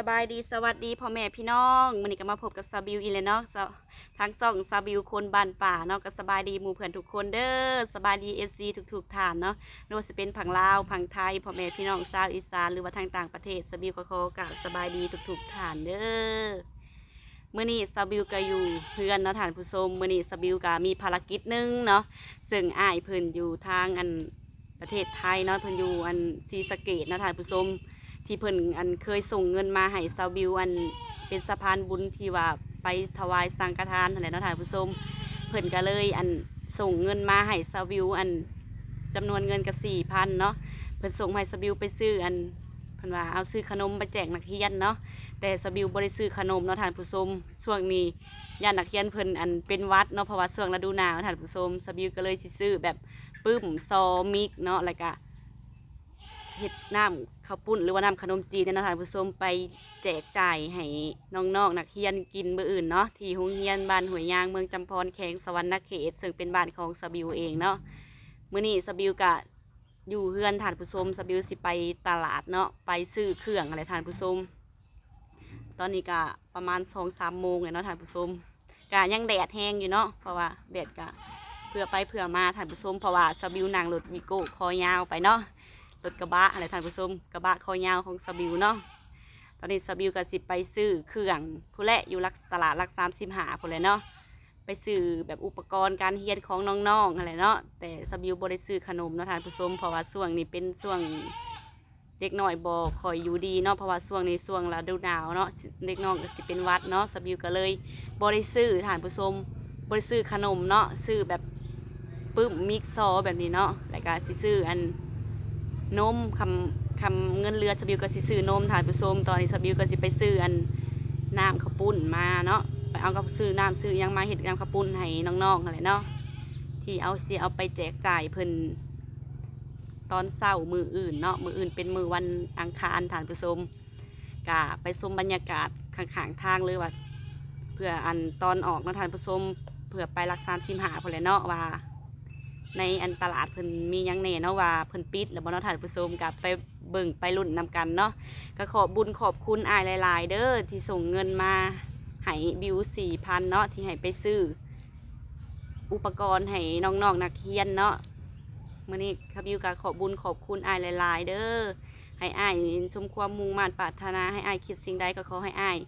สบายดีสวัสดีพ่อแม่พี่น้องมื้อนี้ก็มาพบกับซาบิวอีเลยเนาะซะทางช่องซาบิวคนบ้านป่าเนาะก็สบายดีหมู่เพื่อนทุกคนเด้อสบายดี FC ทุกๆท่านเนาะไม่ว่าจะเป็นผังลาวผังไทยพ่อแม่พี่น้องชาวอีสานหรือว่าทางต่างประเทศซาบิวก็ขอกราบสบายดีทุกๆท่านเด้อมื้อนี้ซาบิวก็อยู่เพื่อนเนาะท่านผู้ชมมื้อนี้ซาบิวก็มีภารกิจหนึงเนาะซึ่งอ้ายเพิ่นอยู่ทางอันประเทศไทยเนาะเพิ่นอยู่อันศรีสเกษเนาะท่านผู้ชม ที่เพิ่นอันเคยส่งเงินมาให้ซาวบิวอันเป็นสะพานบุญที่ว่าไปถวายสังฆทานนั่นแหละเนาะท่านผู้ชมเพิ่นก็เลยอันส่งเงินมาให้ซาวบิวอันจำนวนเงินก็สี่พันเนาะเพิ่นส่งให้ซาวบิวไปซื้ออันเพิ่นว่าเอาซื้อขนมไปแจกนักเรียนเนาะแต่ซาวบิวบ่ได้ซื้อขนมเนาะท่านผู้ชมช่วงนี้ญาตินักเรียนเพิ่นอันเป็นวัดเนาะเพราะว่าช่วงฤดูหนาวท่านผู้ชมซาวบิวก็เลยสิซื้อแบบปึ้มซอมิกเนาะแล้วก็ เฮ็ดน้ำข้าวปุ้นหรือว่าน้ำขนมจีนเนยนะท่านผู้ชมไปแจกจ่ายให้น้องๆนักเรียนกินมื้ออื่นเนาะที่โรงเรียนบ้านหวยยางเมืองจำพรแขงสวรรณเขตซึ่งเป็นบ้านของสบิวเองเนาะมื้อนี้สบิวก็อยู่เฮือนท่านผู้ชมสบิวสิไปตลาดเนาะไปซื้อเครื่องอะไรท่านผู้ชมตอนนี้ก็ประมาณ2-3โมงเลยเนาะท่านผู้ชมก็ยังแดดแห้งอยู่เนาะเพราะว่าแดดก็เพื่อไปเพื่อมาท่านผู้ชมเพราะว่าสบิวนั่งรถวิโก้คอยาวไปเนาะ รถกระบะอะไรท่านผู้ชมกระบะคอยาวของสบิวเนาะตอนนี้สบิวก็สิไปซื้อเครื่องผู้แหละอยู่รักตลาดรักสามสิบหาผู้แหละเนาะไปซื้อแบบอุปกรณ์การเรียนของน้องๆอะไรเนาะแต่สบิวบ่ได้ซื้อขนมเนาะท่านผู้ชมเพราะว่าช่วงนี้เป็นช่วงเด็กหน้อยบ่คอยอยู่ดีเนาะเพราะว่าช่วงนี้ช่วงฤดูหนาวเนาะเด็กน้องก็สิเป็นวัดเนาะสบิวก็เลยบ่ได้ซื้อท่านผู้ชมบ่ได้ซื้อขนมเนาะซื้อแบบปึ้มมิกซอแบบนี้เนาะแล้วก็สิซื้ออัน นมคำคำเงินเรือสบิวก็สิซื้อนมทานผู้ชมตอนนี้สบิวก็สิไปซื้ออันน้ำข้าวปุ้นมาเนาะไปเอากับซื้อน้ำซื้อยังมาเห็ดน้ำข้าวปุ้นให้น้องๆอะไรเนาะที่เอาเสิเอาไปแจกจ่ายเพิ่นตอนเช้ามืออื่นเนาะมืออื่นเป็นมือวันอังคารทานผู้ชมกะไปชมบรรยากาศข้างๆทางเลยว่าเพื่ออันตอนออกนะทานผู้ชมเพื่อไปรักษาสิมหาพนแหละเนาะว่า ในอันตลาดเพิ่นมียังแน่เนาะว่าเพิ่นปิดแล้วบ่เนาะท่านผู้ชมกับไปเบิ่งไปรุ่นนำกันเนาะก็ขอบบุญขอบคุณอายหลาย ๆ เด้อที่ส่งเงินมาให้บิว4,000เนาะที่ให้ไปซื้อ อุปกรณ์ให้น้องๆนักเรียนเนาะมื้อนี้ครับบิวก็ขอบบุญขอบคุณอายหลาย ๆ เด้อให้อายสมความมุ่งมั่นปรารถนาให้อายคิดสิ่งใดก็ขอให้อาย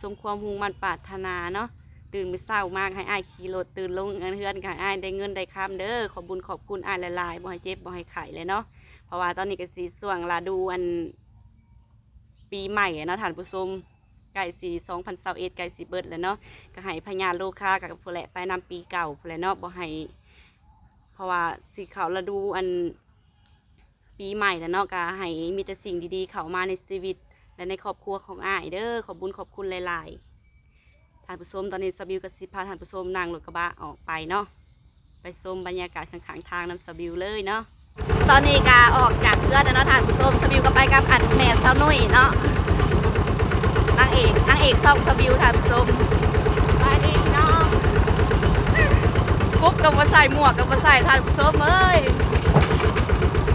สมความมุ่งมั่นปรารถนาเนาะ ตื่นมือเช้ามากให้อ้ายขี่รถตื่นลงเงินเฮือนก็ให้อ้ายได้เงินได้คำเด้อขอบุญขอบคุณอ้ายหลายๆบ่ให้เจ็บบ่ให้ไข้เลยเนาะเพราะว่าตอนนี้ก็สิช่วงฤดูอัน ปีใหม่เนาะท่านผู้ชมใกล้สิ2021ใกล้สิเบิดแล้วเนาะก็ให้พญาโลคากับผู้แหละไปนำปีเก่าผู้แหละเนาะบ่ให้เพราะว่าสิเข้าดูอันปีใหม่แล้วเนาะก็ให้มีแต่สิ่งดีๆ เข้ามาในชีวิต และในครอบครัวของอ้ายเด้อขอบบุญขอบคุณหลายๆ ท่านผู้ชมตอนนี้สบิวกับสิพาท่านผู้ชมนั่งรถกระบะออกไปเนาะไปชมบรรยากาศข้างๆทางน้ำสบิวเลยเนาะตอนนี้กาออกจากเพื่อนแล้วเนาะท่านผู้ชมสบิวก็ไปกับอันแม่เจ้านุ่ยเนาะนางเอกนางเอกซ่องสบิวท่านผู้ชมไปดีเนาะกุ๊กกับมาใส่หมวกกับมาใส่ท่านผู้ชมเอ้ย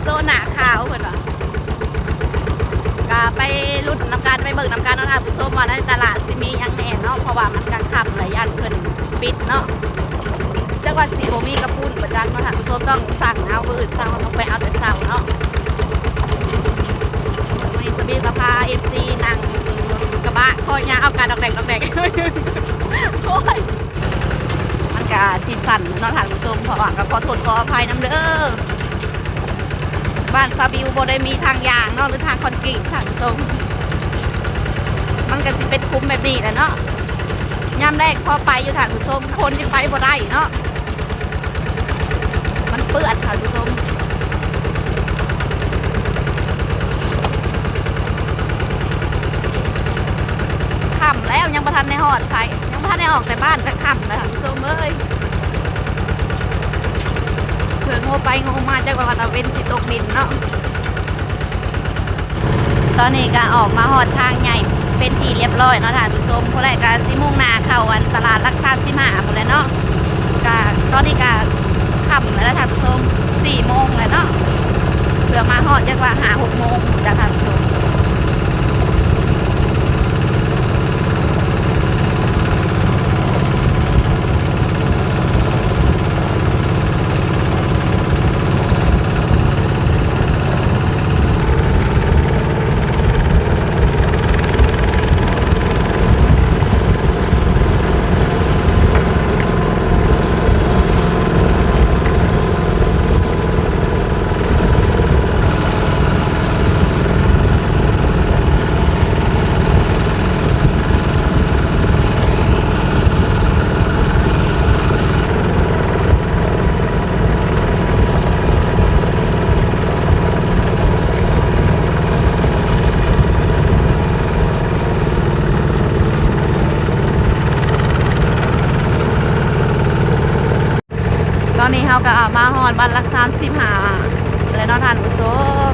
โซหนาขาวเพิ่นว่ะ ก็ไปรุ่นนำการไปเบิกนำการเนาะค่ะผู้ชมว่าในตลาดสิมียังแหน่เนาะเพราะว่ามันกลางค่ำหลายยันเพิ่นปิดเนาะจังหวัดสีโบมีกระปุ้นประจันเนาะค่ะผู้ชมต้องสั่งเอาบืดสั่งเอาไปเอาแต่เช้าเนาะวันนี้สบีกับพาเอฟซีนั่งรถกระบะคอยยางเอาการดอกแดกดอกแดกโอ้ยมันก็สีสันเนาะท่านผู้ชมเพราะว่าก็ขอโทษขออภัยน้ำเด้อ บ้านซาบิวบ่ได้มีทางยางเนาะหรือทางคอนกรีตทางตรงมันก็สิเป็นคุ้มแบบนี้แหละเนาะยามแรกพอไปอยู่ทางผู้ชมคนที่ไปบ่ได้เนาะมันเปื้อนค่ะผู้ชมค่ำแล้วยังประทันในหอดใช้ยังประทันในออกแต่บ้านแต่ค่ำแล้วค่ะผู้ชมเอ้ย งไปง่มาจากว่าตะเวนสิตกดินเนาะ ตอนนี้ก็ออกมาหอดทางใหญ่เป็นที่เรียบร้อยเนาะท่านผู้ชมผู้ใดก็สิมุ่งหน้าเข้าวันตลาดรักษาสิมาหมดเลยเนาะก็ตอนนี้ก็ค่ำแล้วนะท่านผู้ชมสี่โมงแล้วเนาะเผื่อมาหอดจากว่าหาหกโมงจากท่านผู้ชม อนนี้เขาก็มาฮอดบ้านรักสามสิบหาและนอนทานผู้ชม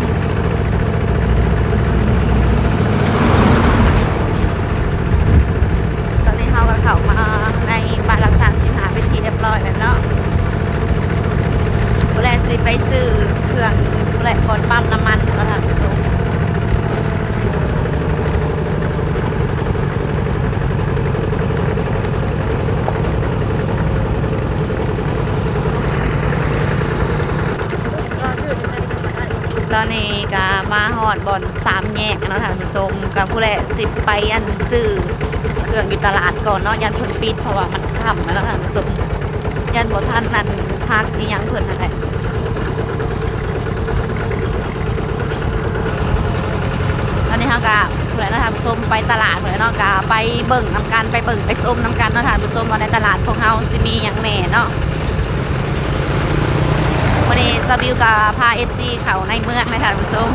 ตอนนี้เขาก็เข้ามาในบ้านรักสามสิบหาเป็นที่เรียบร้อยแล้วเนาะผู้แรกสิไปซื้อเครื่องผู้แรกก่อนปั๊มน้ำมันแล้วทานผู้ชม ตอนนี้ก็มาห อดบอนสามแยกเนะท่านผู้ชมกับผู้แลสิบไปอันซื้อเครื่องอยู่ตลาดก่อนเนาะยันเพิ่นปิดเพราะว่ามันค่ำแล้วท่านผู้ชมยันบ่ท่านนั่นพักอีหยังเพิ่นนั่นแหละตอนนี้เฮาก็ผู้แลนะท่านผู้ชมไปตลาดผู้แหละเนาะก็ไปเบิ่งน้ำกันไปเบิ่งไปส้มน้ำกันเนาะท่านผู้ชมว่าในตลาดของเฮาสิมีหยังแหน่เนาะวันนี้สบิวกับพาเอฟซีเขาในเมืองในท่านผู้ชม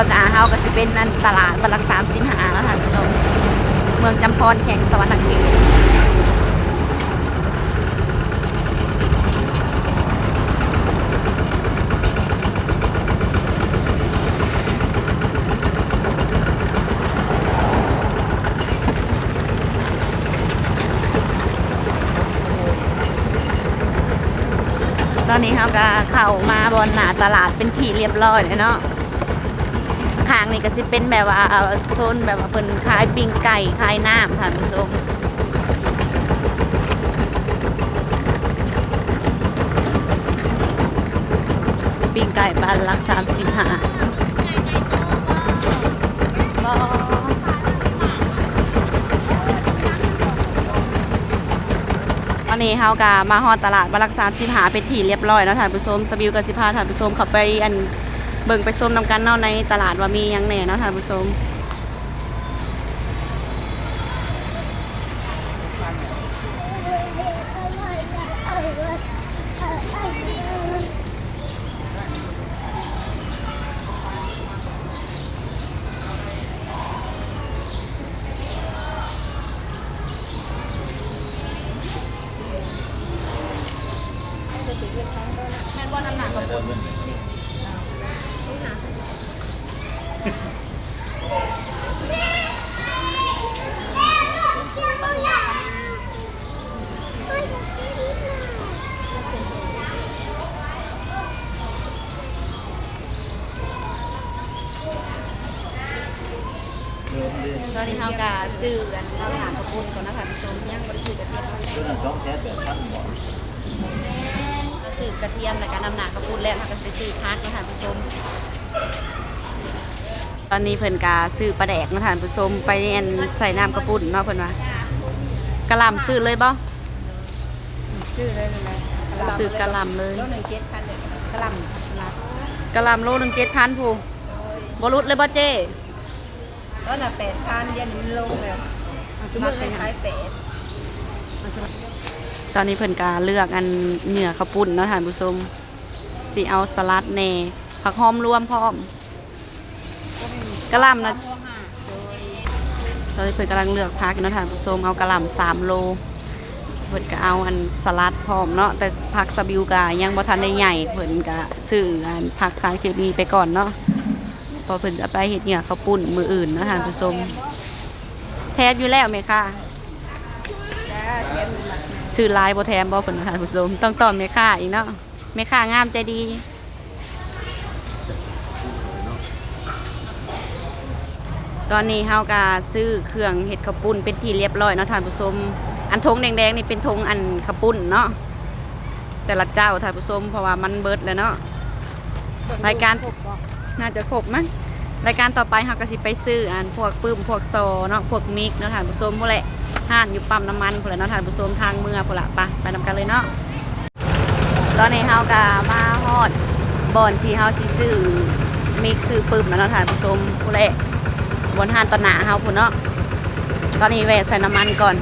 ก็จะเฮาก็จะเป็นนั่นตลาดบรรลักสามสินหาแล้วท่านผู้ชมเมืองจำพรแข่งสวรรค์เขตตอนนี้เฮาก็เข้ามาบนหน้าตลาดเป็นที่เรียบร้อยเลยเนาะางนี่ก็สิเป็นแบบว่าเอาโซนแบบว่าเพิ่นขายปิ้งไก่ขายน้ำท่านผู้ชมปิ้งไก่บานลักสามสิบห้าตอนนี้เฮากามาฮอดตลาดบานลักสามสิบห้าเป็นที่เรียบร้อยแล้วท่านผู้ชมสบิวกับสิพาท่านผู้ชมข้าไปอัน เบิ่งไปส้มนำกันเนาะในตลาดว่ามีหยังแหน่เนาะท่านผู้ชม แม่นว่าน้ำหนักกับคน ตอนนี้เฮากาซื้ออันน้ำหนักกับคนก่อนนะคะท่านผู้ชมยังบ่ได้ซื้อกระเทียมเนาะตัวนั้นสองแสนแปดพันหมดก็ซื้อกระเทียมแล้วก็น้ำหนักกระปุนแล้วค่ะก็ไปซื้อพักนะท่านผู้ชมตอนนี้เพิ่นกาซื้อปลาแดกนะท่านผู้ชมไปอันใส่น้ำกระปุนเนาะเพิ่นว่ากระหล่ำซื้อเลยบ่ชื่อเลยนะซื้อกะหล่ำเลยโลหนึ่งเจ็ดพันเลยกระหลำรับกะหล่ำโลหนึ่งเจ็ดพันผู้บรุดเลยบ่เจ้ ก็น่ะแปดพันเย็นลงเลยคือมือคล้ายๆแปดตอนนี้เพิ่นกาเลือกอันเนื้อข้าวปุ้นเนาะท่านผู้ชมสิเอาสลัดแหน่ผักหอมรวมพร้อมกะหล่ำนะตอนนี้เพิ่นกำลังเลือกพักเนาะท่านผู้ชมเอากระหล่ำสามโลเพิ่นก็เอาอันสลัดพร้อมเนาะแต่ผักสบิวกายังบ่ทันได้ใหญ่เพิ่นก็ซื้ออันผักสารเคมีไปก่อนเนาะเพอเพิ่นจะไปเฮ็ดเหงื่อข้าวปุ้นมืออื่นเนาะท่านผู้ชมแทบอยู่แล้วไหมคะจ้าเทียมหมักซื้อหลายบ่แถมบ่เพิ่นท่านผู้ชมต้องตอนแม่ค้าอีกเนาะแม่ค้างามใจดีตอนนี้เฮาก็ซื้อเครื่องเห็ดข้าวปุ้นเป็นที่เรียบร้อยเนาะท่านผู้ชมอันทงแดงๆนี่เป็นทงอันข้าวปุ้นเนาะแต่ละเจ้าท่านผู้ชมเพราะว่ามันเบิดแล้วเนาะรายการ น่าจะครบมั้งรายการต่อไปเฮาก็สิไปซื้ออันพวกปื้มพวกโซเนาะพวกมิกเนาะท่านผู้ชมพวกแหละห้านอยู่ปั๊มน้ำมันพวกแหละเนาะท่านผู้ชมทางเมืองพวกละไปไปนำกันเลยเนาะตอนนี้เฮาก็มาฮอดบอนที่เฮาสิซื้อมิกซื้อปื้มเนาะท่านผู้ชมพวกแหละบนห้านตอนหนาเฮาพุ่นเนาะตอนนี้แวะใส่น้ำมันก่อน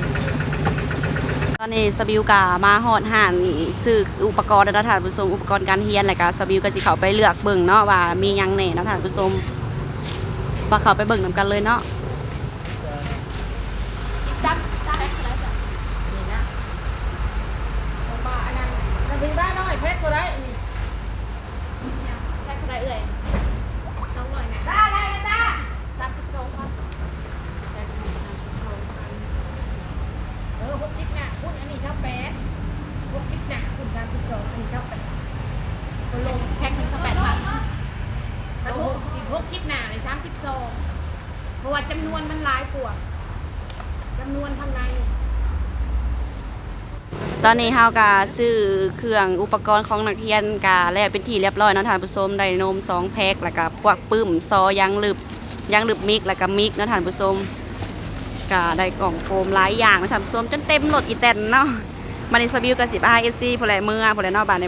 อนนี้สบิวกะมาหอดหันซื้ออุปกรณ์นะท่านผู้ชมอุปกรณ์การเฮียนอะไรกะสบิวกะจะเขาไปเลือกเบิ่งเนาะว่ามียังเหน่นะท่านผู้ชมมาเขาไปเบิ่งนำกันเลยเนาะสบิวได้เพชรก็ได้แพ็คก็ได้เอ่ย คุณอันนี้ชอบแปดหกสิบหนะคุณสามสิบสองอันนี้ชอบแปดคนลงแพ็คหนึ่งสักแปดพันถ้าหกอีกหกสิบหนะเลยสามสิบสองเพราะว่าจำนวนมันหลายกว่าจำนวนทางในตอนนี้เฮากะซื้อเครื่องอุปกรณ์ของนักเรียนกะแล้วเป็นที่เรียบร้อยเนาะท่านผู้ชมได้นมสองแพ็คแล้วก็พวกปื้มซอยางลึบยางลึบมิกแล้วก็มิกเนาะท่านผู้ชม ก็ได้กล่องโฟมหลายอย่างนะท่านผู้มจนเต็มรถอีแตนเนาะมาในสบิวกับสิบไอเอฟซีพลเมื่อพลเนาะบ้านใน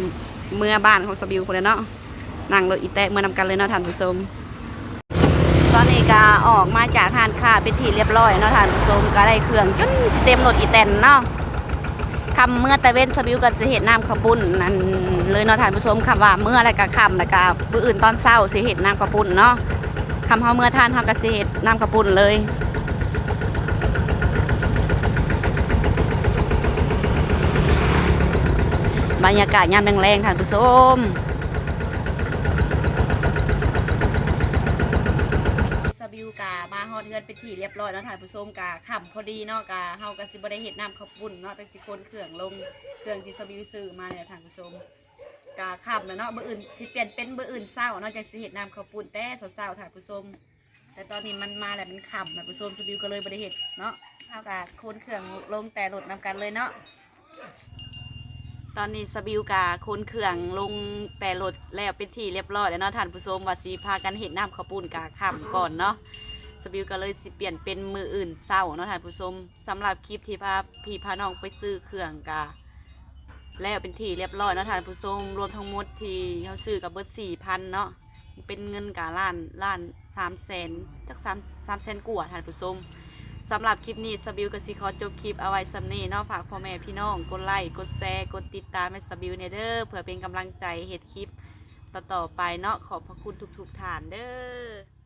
เมื่อบ้านของสบิวพลเนาะนั่งรถอีแตนเมื่อนำกันเลยเนาะท่านผู้ชมตอนนี้ก็ออกมาจากทานค้าเป็นที่เรียบร้อยเนาะท่านผู้ชมก็ได้เครื่องจนสิเต็มรถอีแตนเนาะคำเมื่อตะเว้นสบิวกันสิเห็ดน้ำขาวปุ้นนั่นเลยเนาะท่านผู้ชมคำว่าเมื่ออะไรก็คำแล้วก็มื้ออื่นตอนเช้าสิเห็ดน้ำขาวปุ้นเนาะคำเฮาเมื่อท่านเฮาก็สิเห็ดน้ำขาวปุ้นเลย บรรยากาศยามแรงๆท่านผู้ชมสบิวกามาฮอดเฮือนเป็นที่เรียบร้อยแล้วท่านผู้ชมกาค่ำพอดีเนาะกาเฮาก็สิบ่ได้เฮ็ดน้ำข้าวปุ้นเนาะแต่สิคนเครื่องลงเครื่องที่สบิวซื้อมาเนี่ยท่านผู้ชมกาค่ำแล้วเนาะมื้ออื่นสิเปลี่ยนเป็นมื้ออื่นเช้าเนาะจังสิเฮ็ดน้ำข้าวปุ้นแต่เช้าๆท่านผู้ชมแต่ตอนนี้มันมาแล้วมันค่ำท่านผู้ชมสบิวก็เลยบ่ได้เฮ็ดเนาะเฮาก็คนเครื่องลงแต่รถนำกันเลยเนาะ ตอนนี้สบิวกาคนเครื่องลงแต่รถแล้วเป็นที่เรียบร้อยแล้วเนาะท่านผู้ชมว่าสีพากันเห็นน้ำข้าวปุ้นกาค่ำก่อนเนาะสบิวก็เลยสิเปลี่ยนเป็นมืออื่นเศร้าเนาะท่านผู้ชมสำหรับคลิปที่พาพี่พาน้องไปซื้อเครื่องกาแล้วเป็นที่เรียบร้อยเนาะท่านผู้ชมรวมทั้งหมดที่เขาซื้อกับเบิร์สี่พันเนาะเป็นเงินกาล้านล้านสามแสนจักสามสามแสนกว่าท่านผู้ชม สำหรับคลิปนี้สบิวกับซีคอจบคลิปเอาไว้สำนีเนาะฝากพ่อแม่พี่น้องกดไลค์กดแชร์กดติดตามให้สบิวเนเด้อเพื่อเป็นกำลังใจเหตุคลิปต่อๆไปเนาะขอบพระคุณทุกๆฐานเด้อ